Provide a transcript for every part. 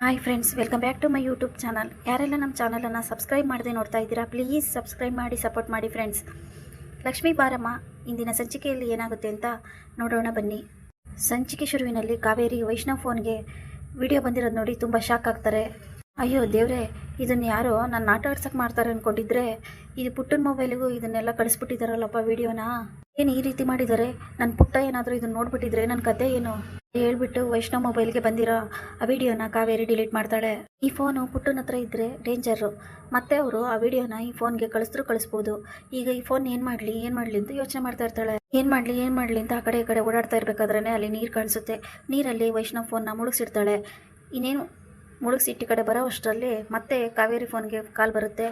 Hi friends welcome back to my YouTube channel ಯಾರೆಲ್ಲ ನಮ್ಮ ಚಾನಲನ್ನು ಸಬ್ಸ್ಕ್ರೈಬ್ ಮಾಡದೆ ನೋಡ್ತಾ ಇದ್ದೀರಾ ಪ್ಲೀಸ್ ಸಬ್ಸ್ಕ್ರೈಬ್ ಮಾಡಿ ಸಪೋರ್ಟ್ ಮಾಡಿ ಫ್ರೆಂಡ್ಸ್ ಲಕ್ಷ್ಮೀ ಬಾರಮ್ಮ, ಇಂದಿನ ಸಂಚಿಕೆಯಲ್ಲಿ ಏನಾಗುತ್ತೆ ಅಂತ ನೋಡೋಣ ಬನ್ನಿ. ಸಂಚಿಕೆ ಶುರುವಿನಲ್ಲಿ ಕಾವೇರಿ ವೈಷ್ಣವ್ ಫೋನ್ಗೆ ವಿಡಿಯೋ ಬಂದಿರೋದು ನೋಡಿ ತುಂಬ ಶಾಕ್ ಆಗ್ತಾರೆ. ಅಯ್ಯೋ ದೇವ್ರೆ, ಇದನ್ನು ಯಾರೋ ನಾನು ಆಟ ಆಡ್ಸಕ್ಕೆ ಮಾಡ್ತಾರೆ ಅಂದ್ಕೊಂಡಿದ್ರೆ ಇದು ಪುಟ್ಟನ ಮೊಬೈಲಿಗೂ ಇದನ್ನೆಲ್ಲ ಕಳಿಸ್ಬಿಟ್ಟಿದ್ದಾರಲ್ಲಪ್ಪ ವಿಡಿಯೋನ ಏನು ಈ ರೀತಿ ಮಾಡಿದ್ದಾರೆ ನನ್ನ ಪುಟ್ಟ ಏನಾದರೂ ಇದನ್ನು ನೋಡ್ಬಿಟ್ಟಿದ್ರೆ ನನ್ನ ಕತೆ ಏನು? ಹೇಳ್ಬಿಟ್ಟು ವೈಷ್ಣವ್ ಮೊಬೈಲ್ಗೆ ಬಂದಿರೋ ಆ ವಿಡಿಯೋನ ಕಾವೇರಿ ಡಿಲೀಟ್ ಮಾಡ್ತಾಳೆ. ಈ ಫೋನು ಪುಟ್ಟನ ಹತ್ರ ಇದ್ದರೆ ಡೇಂಜರು ಮತ್ತೆ ಅವರು ಆ ವಿಡಿಯೋನ ಈ ಫೋನ್ಗೆ ಕಳಿಸಿದ್ರು ಕಳಿಸ್ಬೋದು. ಈಗ ಈ ಫೋನ್ ಏನು ಮಾಡಲಿ ಏನು ಮಾಡಲಿ ಅಂತ ಯೋಚನೆ ಮಾಡ್ತಾ ಇರ್ತಾಳೆ. ಏನು ಮಾಡಲಿ ಏನು ಮಾಡಲಿ ಅಂತ ಆ ಕಡೆ ಈ ಕಡೆ ಓಡಾಡ್ತಾ ಇರಬೇಕಾದ್ರೆ ಅಲ್ಲಿ ನೀರು ಕಾಣಿಸುತ್ತೆ. ನೀರಲ್ಲಿ ವೈಷ್ಣವ್ ಫೋನ್ನ ಮುಳುಗಿಸಿಡ್ತಾಳೆ ಇನ್ನೇನು ಮುಳುಗಿಸಿಟ್ಟು ಕಡೆ ಬರೋ ಅಷ್ಟರಲ್ಲಿ ಮತ್ತೆ ಕಾವೇರಿ ಫೋನ್ಗೆ ಕಾಲ್ ಬರುತ್ತೆ.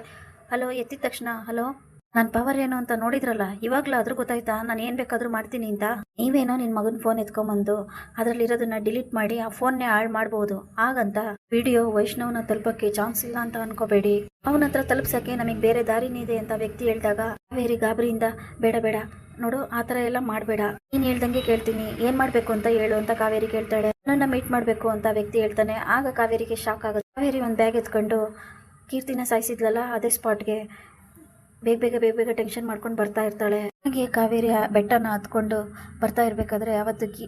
ಹಲೋ ಎತ್ತಿದ ತಕ್ಷಣ ಹಲೋ ನನ್ನ ಪವರ್ ಏನು ಅಂತ ನೋಡಿದ್ರಲ್ಲ ಇವಾಗಲೂ ಅದ್ರ ಗೊತ್ತಾಯ್ತಾ? ನಾನು ಏನು ಬೇಕಾದರೂ ಮಾಡ್ತೀನಿ ಅಂತ. ನೀವೇನೋ ನಿನ್ನ ಮಗನ ಫೋನ್ ಎತ್ಕೊಂಬಂದು ಅದರಲ್ಲಿರೋದನ್ನ ಡಿಲೀಟ್ ಮಾಡಿ ಆ ಫೋನ್ನೇ ಹಾಳು ಮಾಡ್ಬೋದು. ಹಾಗಂತ ವಿಡಿಯೋ ವೈಷ್ಣವ್ನ ತಲುಪಕ್ಕೆ ಚಾನ್ಸ್ ಇಲ್ಲ ಅಂತ ಅನ್ಕೋಬೇಡಿ. ಅವನ ಹತ್ರ ತಲುಪ್ಸಕ್ಕೆ ನಮಗೆ ಬೇರೆ ದಾರಿನೇ ಇದೆ ಅಂತ ವ್ಯಕ್ತಿ ಹೇಳಿದಾಗ ಕಾವೇರಿ ಗಾಬರಿಯಿಂದ ಬೇಡ ಬೇಡ. ನೋಡು, ಆ ಥರ ಎಲ್ಲ ಮಾಡಬೇಡ. ನೀನು ಹೇಳ್ದಂಗೆ ಕೇಳ್ತೀನಿ. ಏನು ಮಾಡಬೇಕು ಅಂತ ಹೇಳು ಅಂತ ಕಾವೇರಿ ಕೇಳ್ತಾಳೆ. ನನ್ನ ಮೀಟ್ ಮಾಡಬೇಕು ಅಂತ ವ್ಯಕ್ತಿ ಹೇಳ್ತಾನೆ. ಆಗ ಕಾವೇರಿಗೆ ಶಾಕ್ ಆಗುತ್ತೆ. ಕಾವೇರಿ ಒಂದು ಬ್ಯಾಗ್ ಎತ್ಕೊಂಡು ಕೀರ್ತಿನ ಸಾಯಿಸಿದ್ಲಲ್ಲ, ಅದೇ ಸ್ಪಾಟ್ಗೆ ಬೇಗ ಬೇಗ ಬೇಗ ಬೇಗ ಟೆನ್ಷನ್ ಮಾಡ್ಕೊಂಡು ಬರ್ತಾ ಇರ್ತಾಳೆ. ಹಾಗೆ ಕಾವೇರಿ ಬೆಟ್ಟನ ಹತ್ಕೊಂಡು ಬರ್ತಾ ಇರಬೇಕಾದ್ರೆ ಅವತ್ತು ಕಿ,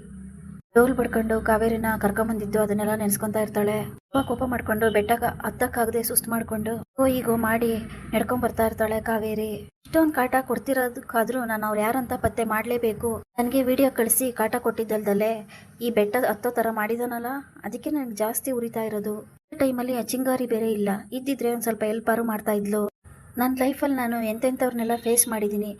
ಡೋಲ್ ಪಡ್ಕೊಂಡು ಕಾವೇರಿನ ಕರ್ಕೊಂಬಂದಿದ್ದು ಅದನ್ನೆಲ್ಲ ನೆನ್ಸ್ಕೊಂತಾ ಇರ್ತಾಳೆ. ತುಂಬ ಕೋಪ ಮಾಡ್ಕೊಂಡು ಬೆಟ್ಟ ಹತ್ತಕ್ಕಾಗದೆ ಸುಸ್ತು ಮಾಡ್ಕೊಂಡು ಓ ಈಗೋ ಮಾಡಿ ನಡ್ಕೊಂಡ್ ಬರ್ತಾ ಇರ್ತಾಳೆ ಕಾವೇರಿ. ಇಷ್ಟೊಂದು ಕಾಟ ಕೊಡ್ತಿರೋದಕ್ಕಾದ್ರೂ ನಾನು ಅವ್ರು ಯಾರಂತ ಪತ್ತೆ ಮಾಡಲೇಬೇಕು. ನನಗೆ ವಿಡಿಯೋ ಕಳಿಸಿ ಕಾಟ ಕೊಟ್ಟಿದ್ದಲ್ದಲ್ಲೇ ಈ ಬೆಟ್ಟ ಹತ್ತೋ ಥರ ಮಾಡಿದಾನಲ್ಲ, ಅದಕ್ಕೆ ನನಗೆ ಜಾಸ್ತಿ ಉರಿತಾ ಇರೋದು. ಟೈಮಲ್ಲಿ ಅಲ್ಲಿ ಚಿಂಗಾರಿ ಬೇರೆ ಇಲ್ಲ. ಇದ್ದಿದ್ರೆ ಒಂದು ಸ್ವಲ್ಪ ಎಲ್ಪಾರು ಮಾಡ್ತಾ ಇದ್ಲು. ನನ್ನ ಲೈಫಲ್ಲಿ ನಾನು ಎಂತೆಂಥವ್ರನ್ನೆಲ್ಲ ಫೇಸ್ ಮಾಡಿದ್ದೀನಿ,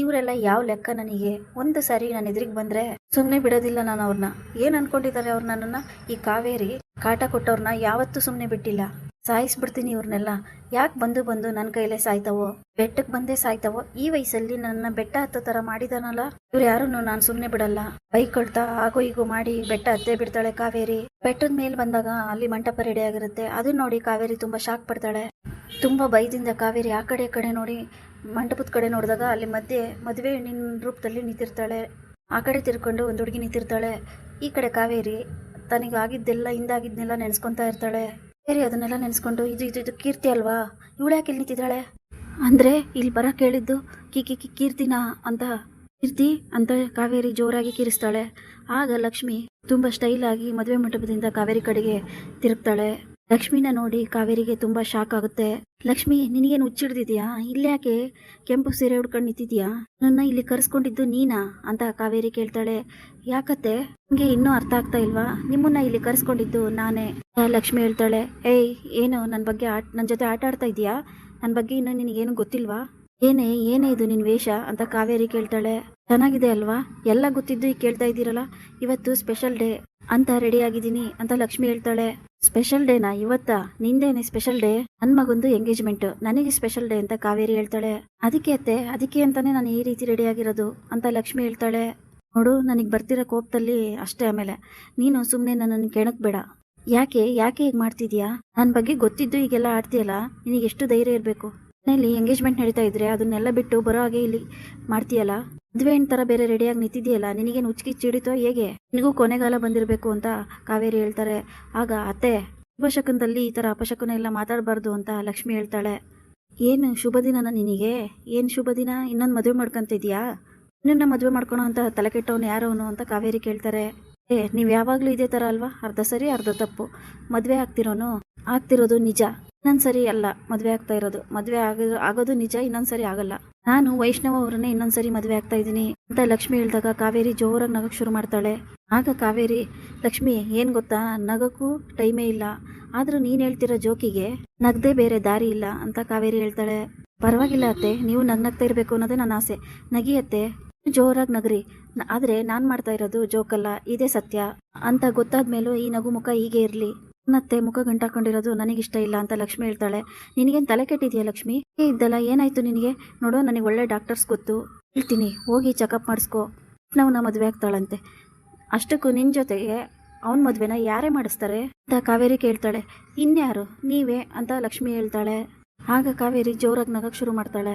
ಇವರೆಲ್ಲ ಯಾವ ಲೆಕ್ಕ ನನಗೆ? ಒಂದು ಸಾರಿ ನಾನು ಎದುರಿಗೆ ಬಂದರೆ ಸುಮ್ಮನೆ ಬಿಡೋದಿಲ್ಲ ನಾನು ಅವ್ರನ್ನ ಏನು ಅನ್ಕೊಂಡಿದ್ದಾರೆ ಅವ್ರು ನನ್ನನ್ನು? ಈ ಕಾವೇರಿ ಕಾಟ ಕೊಟ್ಟವ್ರನ್ನ ಯಾವತ್ತೂ ಸುಮ್ಮನೆ ಬಿಟ್ಟಿಲ್ಲ. ಸಾಯಿಸ್ಬಿಡ್ತೀನಿ ಇವ್ರನ್ನೆಲ್ಲ ಯಾಕೆ ಬಂದು ಬಂದು ನನ್ನ ಕೈಲೇ ಸಾಯ್ತಾವೋ? ಬೆಟ್ಟಕ್ಕೆ ಬಂದೇ ಸಾಯ್ತಾವೋ? ಈ ವಯಸ್ಸಲ್ಲಿ ನನ್ನ ಬೆಟ್ಟ ಹತ್ತೋ ಥರ ಮಾಡಿದಾನಲ್ಲ? ಇವ್ರು ಯಾರನ್ನು ನಾನು ಸುಮ್ಮನೆ ಬಿಡಲ್ಲ. ಬೈಕ್ ಕೊಡ್ತಾ, ಆಗೋ ಈಗೋ ಮಾಡಿ ಬೆಟ್ಟ ಹತ್ತೇ ಬಿಡ್ತಾಳೆ ಕಾವೇರಿ. ಬೆಟ್ಟದ ಮೇಲೆ ಬಂದಾಗ ಅಲ್ಲಿ ಮಂಟಪ ರೆಡಿ ಆಗಿರುತ್ತೆ. ಅದನ್ನ ನೋಡಿ ಕಾವೇರಿ ತುಂಬಾ ಶಾಕ್ ಪಡ್ತಾಳೆ. ತುಂಬ ಭಯದಿಂದ ಕಾವೇರಿ ಆ ಕಡೆ ಕಡೆ ನೋಡಿ ಮಂಟಪದ ಕಡೆ ನೋಡಿದಾಗ ಅಲ್ಲಿ ಮಧ್ಯೆ ಮದುವೆ ಹೆಣ್ಣಿನ ರೂಪದಲ್ಲಿ ನಿಂತಿರ್ತಾಳೆ. ಆ ಕಡೆ ತಿರ್ಕೊಂಡು ಒಂದು ಹುಡುಗಿ ನಿಂತಿರ್ತಾಳೆ. ಈ ಕಡೆ ಕಾವೇರಿ ತನಗಾಗಿದ್ದೆಲ್ಲ ಹಿಂದಾಗಿದ್ನೆಲ್ಲ ನೆನೆಸ್ಕೊತಾ ಇರ್ತಾಳೆ. ಕಾವೇರಿ ಅದನ್ನೆಲ್ಲ ನೆನೆಸ್ಕೊಂಡು ಇದು ಇದು ಇದು ಕೀರ್ತಿ ಅಲ್ವಾ? ಇವಳು ಯಾಕೆ ಇಲ್ಲಿ ನಿಂತಿದ್ದಾಳೆ? ಅಂದರೆ ಇಲ್ಲಿ ಬರ ಕೇಳಿದ್ದು ಕಿ ಕಿ ಕಿ, ಕೀರ್ತಿನ ಅಂತ. ಕೀರ್ತಿ ಅಂತ ಕಾವೇರಿ ಜೋರಾಗಿ ಕಿರಿಸ್ತಾಳೆ. ಆಗ ಲಕ್ಷ್ಮಿ ತುಂಬ ಸ್ಟೈಲಾಗಿ ಮದುವೆ ಮಂಟಪದಿಂದ ಕಾವೇರಿ ಕಡೆಗೆ ತಿರುಗ್ತಾಳೆ. ಲಕ್ಷ್ಮಿನ ನೋಡಿ ಕಾವೇರಿಗೆ ತುಂಬ ಶಾಕ್ ಆಗುತ್ತೆ. ಲಕ್ಷ್ಮಿ, ನಿನಗೇನು ಹುಚ್ಚಿಡ್ದಿದ್ಯಾ? ಇಲ್ಯಾಕೆ ಕೆಂಪು ಸೀರೆ ಉಡ್ಕೊಂಡು ನಿಂತಿದ್ಯಾ? ನನ್ನ ಇಲ್ಲಿ ಕರ್ಸ್ಕೊಂಡಿದ್ದು ನೀನಾ? ಅಂತ ಕಾವೇರಿ ಕೇಳ್ತಾಳೆ. ಯಾಕತ್ತೆ? ನಿಮಗೆ ಇನ್ನೂ ಅರ್ಥ ಆಗ್ತಾ ಇಲ್ವಾ? ನಿಮ್ಮನ್ನ ಇಲ್ಲಿ ಕರ್ಸ್ಕೊಂಡಿದ್ದು ನಾನೇ. ಲಕ್ಷ್ಮಿ ಹೇಳ್ತಾಳೆ. ಏಯ್, ಏನು? ನನ್ನ ಬಗ್ಗೆ ಆಟ ನನ್ನ ಜೊತೆ ಆಟ ಆಡ್ತಾ ಇದೀಯಾ? ನನ್ನ ಬಗ್ಗೆ ಇನ್ನೂ ನಿನಗೇನು ಗೊತ್ತಿಲ್ವಾ? ಏನೇ ಏನೇ ಇದು ನಿನ್ನ ವೇಷ? ಅಂತ ಕಾವೇರಿ ಕೇಳ್ತಾಳೆ. ಚೆನ್ನಾಗಿದೆ ಅಲ್ವಾ? ಎಲ್ಲ ಗೊತ್ತಿದ್ದು ಈಗ ಕೇಳ್ತಾ ಇದ್ದೀರಲ್ಲ? ಇವತ್ತು ಸ್ಪೆಷಲ್ ಡೇ ಅಂತ ರೆಡಿ ಆಗಿದ್ದೀನಿ ಅಂತ ಲಕ್ಷ್ಮಿ ಹೇಳ್ತಾಳೆ. ಸ್ಪೆಷಲ್ ಡೇನಾ ಇವತ್ತಾ? ನಿಂದೇನೆ ಸ್ಪೆಷಲ್ ಡೇ ನನ್ನ ಮಗಂದು ಎಂಗೇಜ್ಮೆಂಟ್ ನನಗೆ ಸ್ಪೆಷಲ್ ಡೇ ಅಂತ ಕಾವೇರಿ ಹೇಳ್ತಾಳೆ. ಅದಕ್ಕೆ ಅತ್ತೆ, ಅದಕ್ಕೆ ಅಂತಾನೆ ನಾನು ಈ ರೀತಿ ರೆಡಿ ಆಗಿರೋದು ಅಂತ ಲಕ್ಷ್ಮಿ ಹೇಳ್ತಾಳೆ. ನೋಡು, ನನಗೆ ಬರ್ತಿರೋ ಕೋಪದಲ್ಲಿ ಅಷ್ಟೇ ಆಮೇಲೆ. ನೀನು ಸುಮ್ಮನೆ ನನ್ನನ್ನು ಕೆಣಕ್ ಬೇಡ. ಯಾಕೆ ಯಾಕೆ ಹೀಗೆ ಮಾಡ್ತಿದ್ಯಾ? ನನ್ನ ಬಗ್ಗೆ ಗೊತ್ತಿದ್ದು ಈಗೆಲ್ಲ ಆಡ್ತೀಯಲ್ಲ? ನಿನಗೆ ಎಷ್ಟು ಧೈರ್ಯ ಇರಬೇಕು? ಮನೆಯಲ್ಲಿ ಎಂಗೇಜ್ಮೆಂಟ್ ನಡೀತಾ ಇದ್ರೆ ಅದನ್ನೆಲ್ಲ ಬಿಟ್ಟು ಬರೋ ಹಾಗೆ ಇಲ್ಲಿ ಮಾಡ್ತೀಯಲ್ಲ? ಮದುವೆ ತರ ಬೇರೆ ರೆಡಿಯಾಗಿ ನಿಂತಿದೆಯಲ್ಲ, ನಿನಗೇನು ಉಚ್ಚಿ ಚಿಡಿತೋ ಹೇಗೆ? ನಿನಗೂ ಕೊನೆಗಾಲ ಬಂದಿರಬೇಕು ಅಂತ ಕಾವೇರಿ ಹೇಳ್ತಾರೆ. ಆಗ ಅತ್ತೆ, ಶುಭಶಕನದಲ್ಲಿ ಈ ಥರ ಅಪಶಕನ ಎಲ್ಲ ಮಾತಾಡಬಾರ್ದು ಅಂತ ಲಕ್ಷ್ಮಿ ಹೇಳ್ತಾಳೆ. ಏನು ಶುಭ ದಿನನ ನಿನಗೆ? ಏನು ಶುಭ ದಿನ? ಇನ್ನೊಂದು ಮದುವೆ ಮಾಡ್ಕೊಂತಿದ್ಯಾ? ನಿನ್ನ ಮದುವೆ ಮಾಡ್ಕೊಳೋ ಅಂತ ತಲೆ ಕೆಟ್ಟವನು ಯಾರವನು ಅಂತ ಕಾವೇರಿ ಕೇಳ್ತಾರೆ. ಏ, ನೀವು ಯಾವಾಗಲೂ ಇದೇ ಥರ ಅಲ್ವಾ? ಅರ್ಧ ಸರಿ, ಅರ್ಧ ತಪ್ಪು. ಮದುವೆ ಆಗ್ತಿರೋನು? ಆಗ್ತಿರೋದು ನಿಜ. ಇನ್ನೊಂದು ಸರಿ ಅಲ್ಲ, ಮದುವೆ ಆಗ್ತಾ ಇರೋದು. ಮದುವೆ ಆಗ ಆಗೋದು ನಿಜ, ಇನ್ನೊಂದು ಸರಿ ಆಗಲ್ಲ. ನಾನು ವೈಷ್ಣವ ಅವರನ್ನೇ ಇನ್ನೊಂದು ಸರಿ ಮದುವೆ ಆಗ್ತಾ ಇದ್ದೀನಿ ಅಂತ ಲಕ್ಷ್ಮಿ ಹೇಳಿದಾಗ ಕಾವೇರಿ ಜೋರಾಗಿ ನಗಕ್ಕೆ ಶುರು ಮಾಡ್ತಾಳೆ. ಆಗ ಕಾವೇರಿ, ಲಕ್ಷ್ಮಿ, ಏನು ಗೊತ್ತಾ? ನಗಕ್ಕೂ ಟೈಮೇ ಇಲ್ಲ. ಆದರೂ ನೀನು ಹೇಳ್ತಿರೋ ಜೋಕಿಗೆ ನಗದೇ ಬೇರೆ ದಾರಿ ಇಲ್ಲ ಅಂತ ಕಾವೇರಿ ಹೇಳ್ತಾಳೆ. ಪರವಾಗಿಲ್ಲ ಅತ್ತೆ, ನೀವು ನಗ್ನಗ್ತಾ ಇರಬೇಕು ಅನ್ನೋದೇ ನನ್ನ ಆಸೆ. ನಗಿ ಅತ್ತೆ, ಜೋರಾಗಿ ನಗರಿ. ಆದ್ರೆ ನಾನು ಮಾಡ್ತಾ ಇರೋದು ಜೋಕಲ್ಲ, ಇದೇ ಸತ್ಯ. ಅಂತ ಗೊತ್ತಾದ ಮೇಲೂ ಈ ನಗು ಮುಖ ಹೀಗೆ ಇರಲಿ. ನತ್ತೆ ಮುಖ ಗಂಟಾಕೊಂಡಿರೋದು ನನಗಿಷ್ಟ ಇಲ್ಲ ಅಂತ ಲಕ್ಷ್ಮಿ ಹೇಳ್ತಾಳೆ. ನಿನಗೇನು ತಲೆ ಕೆಟ್ಟಿದ್ಯಾ ಲಕ್ಷ್ಮಿ? ಇದ್ದಲ್ಲ ಏನಾಯ್ತು ನಿನಗೆ? ನೋಡೋ, ನನಗೆ ಒಳ್ಳೆ ಡಾಕ್ಟರ್ಸ್ ಗೊತ್ತು. ಹೇಳ್ತೀನಿ, ಹೋಗಿ ಚೆಕಪ್ ಮಾಡಿಸ್ಕೋ. ನಾವು ಮದುವೆ ಆಗ್ತಾಳಂತೆ. ಅಷ್ಟಕ್ಕೂ ನಿನ್ನ ಜೊತೆಗೆ ಅವನ ಮದುವೆನ ಯಾರೇ ಮಾಡಿಸ್ತಾರೆ? ಅಂತ ಕಾವೇರಿ ಕೇಳ್ತಾಳೆ. ಇನ್ಯಾರು? ನೀವೇ ಅಂತ ಲಕ್ಷ್ಮಿ ಹೇಳ್ತಾಳೆ. ಆಗ ಕಾವೇರಿ ಜೋರಾಗಿ ನಗಕ್ಕೆ ಶುರು ಮಾಡ್ತಾಳೆ.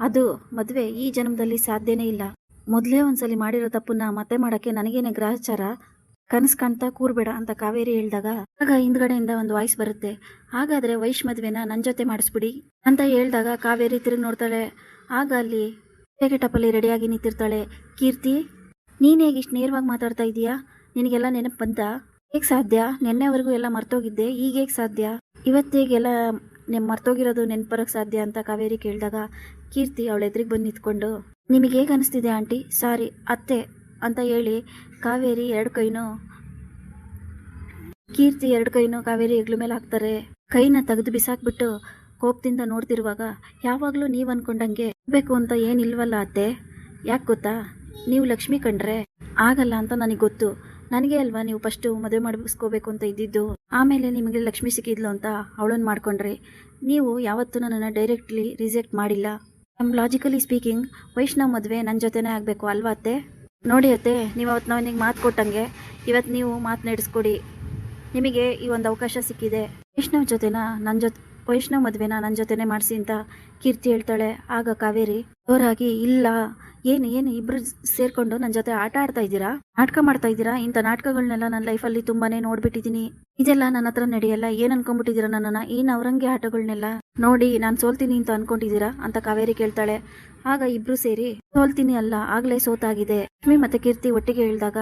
ಅದು ಮದುವೆ ಈ ಜನ್ಮದಲ್ಲಿ ಸಾಧ್ಯನೇ ಇಲ್ಲ. ಮೊದಲೇ ಒಂದ್ಸಲಿ ಮಾಡಿರೋ ತಪ್ಪನ್ನ ಮತ್ತೆ ಮಾಡೋಕ್ಕೆ ನನಗೇನೆ ಗ್ರಹಚಾರ? ಕನಸು ಕಾಣ್ತಾ ಕೂರ್ಬೇಡ ಅಂತ ಕಾವೇರಿ ಹೇಳಿದಾಗ, ಆಗ ಹಿಂದ್ಗಡೆಯಿಂದ ಒಂದು ವಾಯ್ಸ್ ಬರುತ್ತೆ. ಹಾಗಾದ್ರೆ ವೈಶ್ ಮದ್ವೆನ ನನ್ನ ಜೊತೆ ಮಾಡಿಸ್ಬಿಡಿ ಅಂತ ಹೇಳಿದಾಗ ಕಾವೇರಿ ತಿರುಗಿ ನೋಡ್ತಾಳೆ. ಆಗ ಅಲ್ಲಿ ಹೇಗೆ ರೆಡಿಯಾಗಿ ನಿಂತಿರ್ತಾಳೆ. ಕೀರ್ತಿ, ನೀನ್ ಹೇಗೆ ಇಷ್ಟು ನೇರವಾಗಿ ಮಾತಾಡ್ತಾ ಇದೀಯಾ ನಿನಗೆಲ್ಲ ನೆನಪು ಬಂತ? ಹೇಗೆ ಸಾಧ್ಯ? ನಿನ್ನೆವರೆಗೂ ಎಲ್ಲ ಮರ್ತೋಗಿದ್ದೆ, ಈಗ ಹೇಗೆ ಸಾಧ್ಯ? ಇವತ್ತೇಗೆಲ್ಲ ನಿಮ್ ಮರ್ತೋಗಿರೋದು ನೆನಪರಕ್ಕೆ ಸಾಧ್ಯ ಅಂತ ಕಾವೇರಿ ಕೇಳಿದಾಗ, ಕೀರ್ತಿ ಅವಳ ಎದುರಿಗೆ ಬಂದು ನಿಂತ್ಕೊಂಡು, ನಿಮಗೆ ಹೇಗೆ ಅನಿಸ್ತಿದೆ ಆಂಟಿ? ಸಾರಿ, ಅತ್ತೆ ಅಂತ ಹೇಳಿ ಕಾವೇರಿ ಎರಡು ಕೈನೂ, ಕೀರ್ತಿ ಎರಡು ಕೈನೂ ಕಾವೇರಿ ಹೆಗ್ಲ ಮೇಲೆ ಹಾಕ್ತಾರೆ. ಕೈನ ತೆಗೆದು ಬಿಸಾಕ್ಬಿಟ್ಟು ಕೋಪದಿಂದ ನೋಡ್ತಿರುವಾಗ, ಯಾವಾಗಲೂ ನೀವು ಅನ್ಕೊಂಡಂಗೆ ಬೇಕು ಅಂತ ಏನಿಲ್ವಲ್ಲ ಅತ್ತೆ? ಯಾಕೆ ಗೊತ್ತಾ? ನೀವು ಲಕ್ಷ್ಮಿ ಕಂಡ್ರೆ ಆಗಲ್ಲ ಅಂತ ನನಗೆ ಗೊತ್ತು. ನನಗೆ ಅಲ್ವಾ ನೀವು ಫಸ್ಟು ಮದುವೆ ಮಾಡಿಸ್ಕೋಬೇಕು ಅಂತ ಇದ್ದಿದ್ದು? ಆಮೇಲೆ ನಿಮಗೆ ಲಕ್ಷ್ಮಿ ಸಿಕ್ಕಿದ್ಲು ಅಂತ ಅವಳನ್ನು ಮಾಡ್ಕೊಂಡ್ರಿ, ನೀವು ಯಾವತ್ತೂ ನನ್ನನ್ನು ಡೈರೆಕ್ಟ್ಲಿ ರಿಜೆಕ್ಟ್ ಮಾಡಿಲ್ಲ. ನಮ್ಮ ಲಾಜಿಕಲಿ ಸ್ಪೀಕಿಂಗ್ ವೈಷ್ಣವ್ ಮದುವೆ ನನ್ನ ಜೊತೆನೇ ಆಗಬೇಕು ಅಲ್ವಾ ಅತ್ತೆ? ನೋಡಿ ಅತ್ತೆ, ನೀವು ಅವತ್ತು ನನಗೆ ಮಾತು ಕೊಟ್ಟಂಗೆ ಇವತ್ತು ನೀವು ಮಾತು ನಡೆಸ್ಕೊಡಿ. ನಿಮಗೆ ಈ ಒಂದು ಅವಕಾಶ ಸಿಕ್ಕಿದೆ. ವೈಷ್ಣವ್ ಜೊತೆನ ನನ್ನ ಜೊತೆ, ವೈಷ್ಣವ್ ಮದುವೆನ ನನ್ನ ಜೊತೆನೇ ಮಾಡಿಸಿ ಅಂತ ಕೀರ್ತಿ ಹೇಳ್ತಾಳೆ. ಆಗ ಕಾವೇರಿ, ಜೋರಾಗಿ, ಇಲ್ಲ, ಏನು ಏನು ಇಬ್ರು ಸೇರ್ಕೊಂಡು ನನ್ನ ಜೊತೆ ಆಟ ಆಡ್ತಾ ಇದ್ದೀರಾ? ನಾಟಕ ಮಾಡ್ತಾ ಇದ್ದೀರಾ? ಇಂಥ ನಾಟಕಗಳನ್ನೆಲ್ಲ ನನ್ನ ಲೈಫಲ್ಲಿ ತುಂಬಾನೇ ನೋಡ್ಬಿಟ್ಟಿದ್ದೀನಿ ಇದೆಲ್ಲ ನನ್ನ ಹತ್ರ ನಡೆಯಲ್ಲ, ಏನ್ ಅನ್ಕೊಂಡ್ಬಿಟ್ಟಿದ್ದೀರಾ ನನ್ನನ್ನ? ಈ ಅವರಂಗೆ ಆಟಗಳನ್ನೆಲ್ಲ ನೋಡಿ, ನಾನು ಸೋಲ್ತೀನಿ ಅಂತ ಅನ್ಕೊಂಡಿದ್ದೀರಾ ಅಂತ ಕಾವೇರಿ ಕೇಳ್ತಾಳೆ. ಆಗ ಇಬ್ರು ಸೇರಿ, ಸೋಲ್ತೀನಿ ಅಲ್ಲ, ಆಗ್ಲೇ ಸೋತಾಗಿದೆ. ಲಕ್ಷ್ಮಿ ಮತ್ತೆ ಕೀರ್ತಿ ಒಟ್ಟಿಗೆ ಹೇಳಿದಾಗ,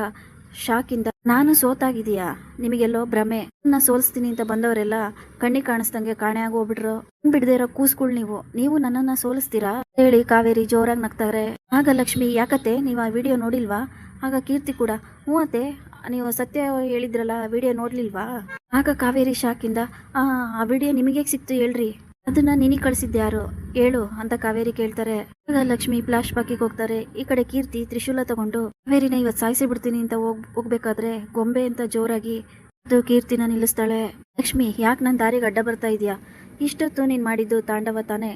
ಶಾಕಿಂದ, ನಾನು ಸೋತಾಗಿದೀಯಾ ನಿಮಗೆಲ್ಲೋ ಭ್ರಮೆ. ನನ್ನ ಸೋಲಿಸ್ತೀನಿ ಅಂತ ಬಂದವರೆಲ್ಲ ಕಣ್ಣಿ ಕಾಣಿಸ್ದಂಗೆ ಕಾಣೆ ಆಗೋಗ್ಬಿಟ್ರು. ಬಿಡದೆ ಇರೋ ಕೂಸ್ಗಳು ನೀವು? ನೀವು ನನ್ನನ್ನ ಸೋಲಿಸ್ತೀರಾ? ಹೇಳಿ ಕಾವೇರಿ ಜೋರಾಗಿ ನಗ್ತಾರೆ. ಆಗ ಲಕ್ಷ್ಮಿ, ಯಾಕತ್ತೆ, ನೀವು ಆ ವಿಡಿಯೋ ನೋಡಿಲ್ವಾ? ಆಗ ಕೀರ್ತಿ ಕೂಡ, ಹ್ಞೂ ಅತ್ತೆ, ನೀವು ಸತ್ಯ ಹೇಳಿದ್ರಲ್ಲ ವಿಡಿಯೋ ನೋಡ್ಲಿಲ್ವಾ? ಆಗ ಕಾವೇರಿ, ಶಾಕಿಂದ, ಆ ಆ ವಿಡಿಯೋ ನಿಮಗೆ ಸಿಕ್ತು ಹೇಳ್ರಿ. ಅದನ್ನ ನಿನಗೆ ಕಳಿಸಿದ್ದೆ ಯಾರು? ಹೇಳು ಅಂತ ಕಾವೇರಿ ಕೇಳ್ತಾರೆ. ಲಕ್ಷ್ಮಿ ಫ್ಲಾಶ್ ಬಾಕಿಗೆ ಹೋಗ್ತಾರೆ. ಈ ಕಡೆ ಕೀರ್ತಿ ತ್ರಿಶೂಲ ತಗೊಂಡು, ಕಾವೇರಿನ ಇವತ್ತು ಸಾಯಿಸಿ ಬಿಡ್ತೀನಿ ಅಂತ ಹೋಗ್, ಹೋಗ್ಬೇಕಾದ್ರೆ ಗೊಂಬೆ ಅಂತ ಜೋರಾಗಿ ಅದು ಕೀರ್ತಿನ ನಿಲ್ಲಿಸ್ತಾಳೆ. ಲಕ್ಷ್ಮಿ, ಯಾಕೆ ನನ್ನ ದಾರಿಗೆ ಅಡ್ಡ ಬರ್ತಾ ಇದೆಯಾ? ಇಷ್ಟೊತ್ತು ನೀನು ಮಾಡಿದ್ದು ತಾಂಡವ ತಾನೆ.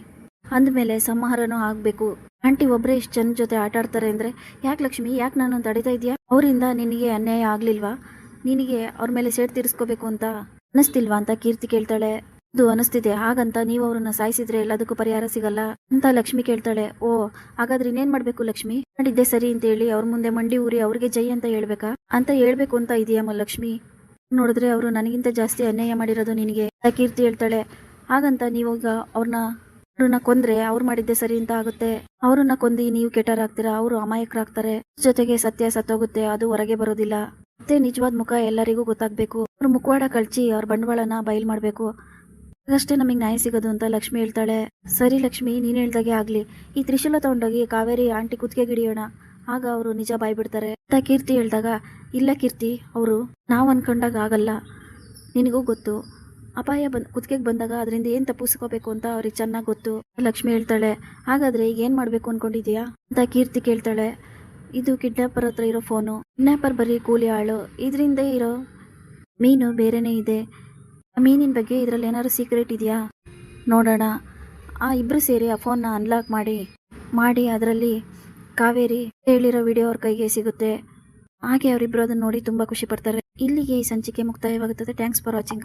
ಅಂದಮೇಲೆ ಸಂಹಾರನೂ ಆಗಬೇಕು. ಆಂಟಿ ಒಬ್ಬರೇ ಇಷ್ಟು ಜನ ಜೊತೆ ಆಟ ಆಡ್ತಾರೆ ಅಂದ್ರೆ, ಯಾಕೆ ಲಕ್ಷ್ಮಿ, ಯಾಕೆ ನಾನು ತಡಿತಾ ಇದೆಯಾ? ಅವರಿಂದ ನಿನಗೆ ಅನ್ಯಾಯ ಆಗ್ಲಿಲ್ವಾ? ನಿನಗೆ ಅವ್ರ ಮೇಲೆ ಸೇಡ್ ತೀರಿಸ್ಕೋಬೇಕು ಅಂತ ಅನಿಸ್ತಿಲ್ವಾ? ಅಂತ ಕೀರ್ತಿ ಕೇಳ್ತಾಳೆ. ಅದು ಅನಿಸ್ತಿದೆ. ಹಾಗಂತ ನೀವು ಅವ್ರನ್ನ ಸಾಯಿಸಿದ್ರೆ ಎಲ್ಲದಕ್ಕೂ ಪರಿಹಾರ ಸಿಗಲ್ಲ ಅಂತ ಲಕ್ಷ್ಮಿ ಕೇಳ್ತಾಳೆ. ಓ, ಹಾಗಾದ್ರೆ ಇನ್ನೇನ್ ಮಾಡ್ಬೇಕು ಲಕ್ಷ್ಮಿ? ಮಾಡಿದ್ದೆ ಸರಿ ಅಂತ ಹೇಳಿ ಅವ್ರ ಮುಂದೆ ಮಂಡಿ ಊರಿ ಅವ್ರಿಗೆ ಜೈ ಅಂತ ಹೇಳ್ಬೇಕಾ? ಅಂತ ಹೇಳ್ಬೇಕು ಅಂತ ಇದೆಯಮ್ಮ ಲಕ್ಷ್ಮಿ? ನೋಡಿದ್ರೆ ಅವರು ನನಗಿಂತ ಜಾಸ್ತಿ ಅನ್ಯಾಯ ಮಾಡಿರೋದು ನಿನಗೆ. ಕೀರ್ತಿ ಹೇಳ್ತಾಳೆ. ಹಾಗಂತ ನೀವೀಗ ಅವ್ರನ್ನ ಅವ್ರನ್ನ ಕೊಂದ್ರೆ ಅವ್ರು ಮಾಡಿದ್ದೆ ಸರಿ ಅಂತ ಆಗುತ್ತೆ. ಅವ್ರನ್ನ ಕೊಂದಿ ನೀವು ಕೆಟ್ಟರಾಗ್ತೀರಾ ಅವರು ಅಮಾಯಕರಾಗ್ತಾರೆ. ಜೊತೆಗೆ ಸತ್ಯ ಸತ್ತೋಗುತ್ತೆ. ಅದು ಹೊರಗೆ ಬರೋದಿಲ್ಲ. ಮತ್ತೆ ನಿಜವಾದ ಮುಖ ಎಲ್ಲರಿಗೂ ಗೊತ್ತಾಗ್ಬೇಕು. ಅವ್ರ ಮುಖವಾಡ ಕಳ್ಚಿ ಅವ್ರ ಬಂಡವಾಳನ ಬಯಲ್ ಮಾಡ್ಬೇಕು. ಆಗಷ್ಟೇ ನಮಗೆ ನ್ಯಾಯ ಸಿಗೋದು ಅಂತ ಲಕ್ಷ್ಮಿ ಹೇಳ್ತಾಳೆ. ಸರಿ ಲಕ್ಷ್ಮಿ, ನೀನು ಹೇಳ್ದಾಗೆ ಆಗಲಿ. ಈ ತ್ರಿಶೂಲ ತೊಗೊಂಡೋಗಿ ಕಾವೇರಿ ಆಂಟಿ ಕುತ್ತಿಗೆ ಗಿಡಿಯೋಣ. ಆಗ ಅವರು ನಿಜ ಬಾಯ್ಬಿಡ್ತಾರೆ. ಅಂತ ಕೀರ್ತಿ ಹೇಳಿದಾಗ, ಇಲ್ಲ ಕೀರ್ತಿ, ಅವರು ನಾವು ಅನ್ಕೊಂಡಾಗ ಆಗಲ್ಲ. ನಿನಗೂ ಗೊತ್ತು. ಅಪಾಯ ಬಂದ್, ಕುತ್ತಿಗೆಗೆ ಬಂದಾಗ ಅದರಿಂದ ಏನು ತಪ್ಪಿಸ್ಕೋಬೇಕು ಅಂತ ಅವ್ರಿಗೆ ಚೆನ್ನಾಗಿ ಗೊತ್ತು. ಲಕ್ಷ್ಮಿ ಹೇಳ್ತಾಳೆ, ಹಾಗಾದ್ರೆ ಈಗ ಏನು ಮಾಡಬೇಕು ಅನ್ಕೊಂಡಿದ್ಯಾ? ಅಂತ ಕೀರ್ತಿ ಕೇಳ್ತಾಳೆ, ಇದು ಕಿಡ್ನಾಪರ್ ಹತ್ರ ಇರೋ ಫೋನು. ಕಿಡ್ನಾಪರ್ ಬರೀ ಕೂಲಿ ಆಳು. ಇದರಿಂದ ಇರೋ ಮೀನು ಬೇರೆನೇ ಇದೆ. ಮೀನಿನ ಬಗ್ಗೆ ಇದರಲ್ಲಿ ಏನಾದ್ರು ಸೀಕ್ರೆಟ್ ಇದೆಯಾ? ನೋಡೋಣ. ಆ ಇಬ್ಬರು ಸೇರಿ ಆ ಫೋನ್ನ ಅನ್ಲಾಕ್ ಮಾಡಿ ಮಾಡಿ ಅದರಲ್ಲಿ ಕಾವೇರಿ ಹೇಳಿರೋ ವಿಡಿಯೋ ಅವ್ರ ಕೈಗೆ ಸಿಗುತ್ತೆ. ಹಾಗೆ ಅವರಿಬ್ಬರು ಅದನ್ನ ನೋಡಿ ತುಂಬ ಖುಷಿ ಪಡ್ತಾರೆ. ಇಲ್ಲಿಗೆ ಈ ಸಂಚಿಕೆ ಮುಕ್ತಾಯವಾಗುತ್ತದೆ. Thanks for watching